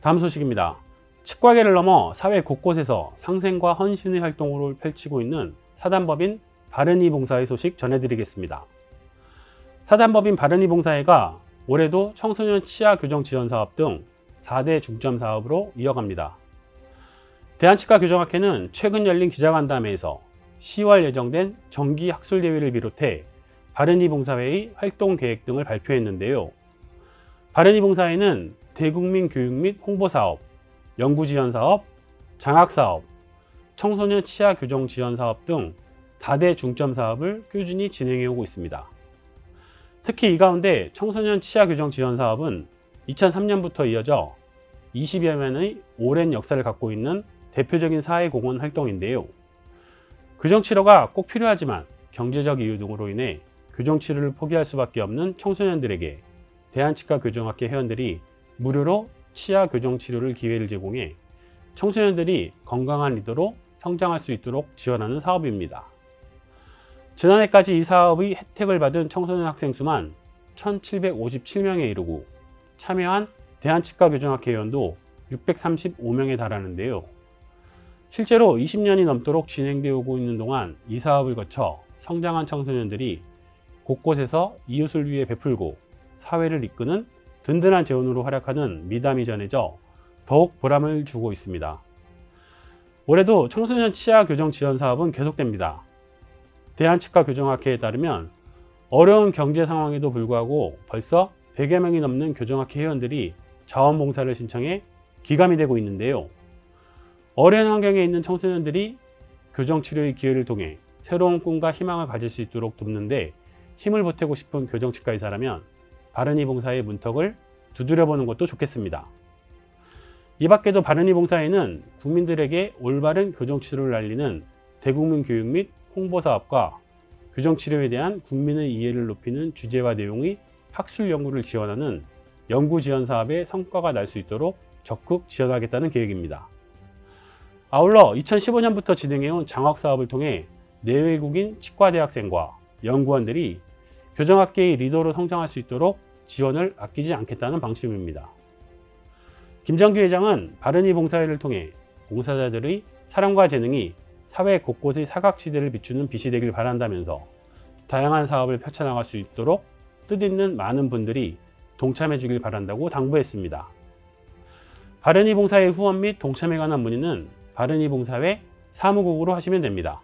다음 소식입니다. 치과계를 넘어 사회 곳곳에서 상생과 헌신의 활동을 펼치고 있는 사단법인 바른이 봉사회 소식 전해드리겠습니다. 사단법인 바른이 봉사회가 올해도 청소년 치아 교정 지원 사업 등 4대 중점 사업으로 이어갑니다. 대한치과 교정학회는 최근 열린 기자간담회에서 10월 예정된 정기 학술 대회를 비롯해 바른이 봉사회의 활동 계획 등을 발표했는데요. 바른이 봉사회는 대국민 교육 및 홍보 사업, 연구 지원 사업, 장학 사업, 청소년 치아 교정 지원 사업 등 다대 중점 사업을 꾸준히 진행해 오고 있습니다. 특히 이 가운데 청소년 치아 교정 지원 사업은 2003년부터 이어져 20여 년의 오랜 역사를 갖고 있는 대표적인 사회공헌 활동인데요. 교정 치료가 꼭 필요하지만 경제적 이유 등으로 인해 교정 치료를 포기할 수밖에 없는 청소년들에게 대한치과 교정학회 회원들이 무료로 치아 교정 치료를 기회를 제공해 청소년들이 건강한 리더로 성장할 수 있도록 지원하는 사업입니다. 지난해까지 이 사업의 혜택을 받은 청소년 학생 수만 1,757명에 이르고 참여한 대한치과 교정학회 회원도 635명에 달하는데요. 실제로 20년이 넘도록 진행되어 오고 있는 동안 이 사업을 거쳐 성장한 청소년들이 곳곳에서 이웃을 위해 베풀고 사회를 이끄는 든든한 재원으로 활약하는 미담이 전해져 더욱 보람을 주고 있습니다. 올해도 청소년 치아 교정 지원 사업은 계속됩니다. 대한치과 교정학회에 따르면 어려운 경제 상황에도 불구하고 벌써 100여 명이 넘는 교정학회 회원들이 자원봉사를 신청해 기감이 되고 있는데요. 어려운 환경에 있는 청소년들이 교정치료의 기회를 통해 새로운 꿈과 희망을 가질 수 있도록 돕는데 힘을 보태고 싶은 교정치과 의사라면 바른이 봉사의 문턱을 두드려보는 것도 좋겠습니다. 이 밖에도 바른이 봉사에는 국민들에게 올바른 교정치료를 알리는 대국민 교육 및 홍보 사업과 교정치료에 대한 국민의 이해를 높이는 주제와 내용의 학술 연구를 지원하는 연구 지원 사업의 성과가 날 수 있도록 적극 지원하겠다는 계획입니다. 아울러 2015년부터 진행해온 장학 사업을 통해 내외국인 치과 대학생과 연구원들이 교정학계의 리더로 성장할 수 있도록 지원을 아끼지 않겠다는 방침입니다. 김정규 회장은 바른이 봉사회를 통해 봉사자들의 사랑과 재능이 사회 곳곳의 사각지대를 비추는 빛이 되길 바란다면서 다양한 사업을 펼쳐나갈 수 있도록 뜻있는 많은 분들이 동참해 주길 바란다고 당부했습니다. 바른이 봉사회 후원 및 동참에 관한 문의는 바른이 봉사회 사무국으로 하시면 됩니다.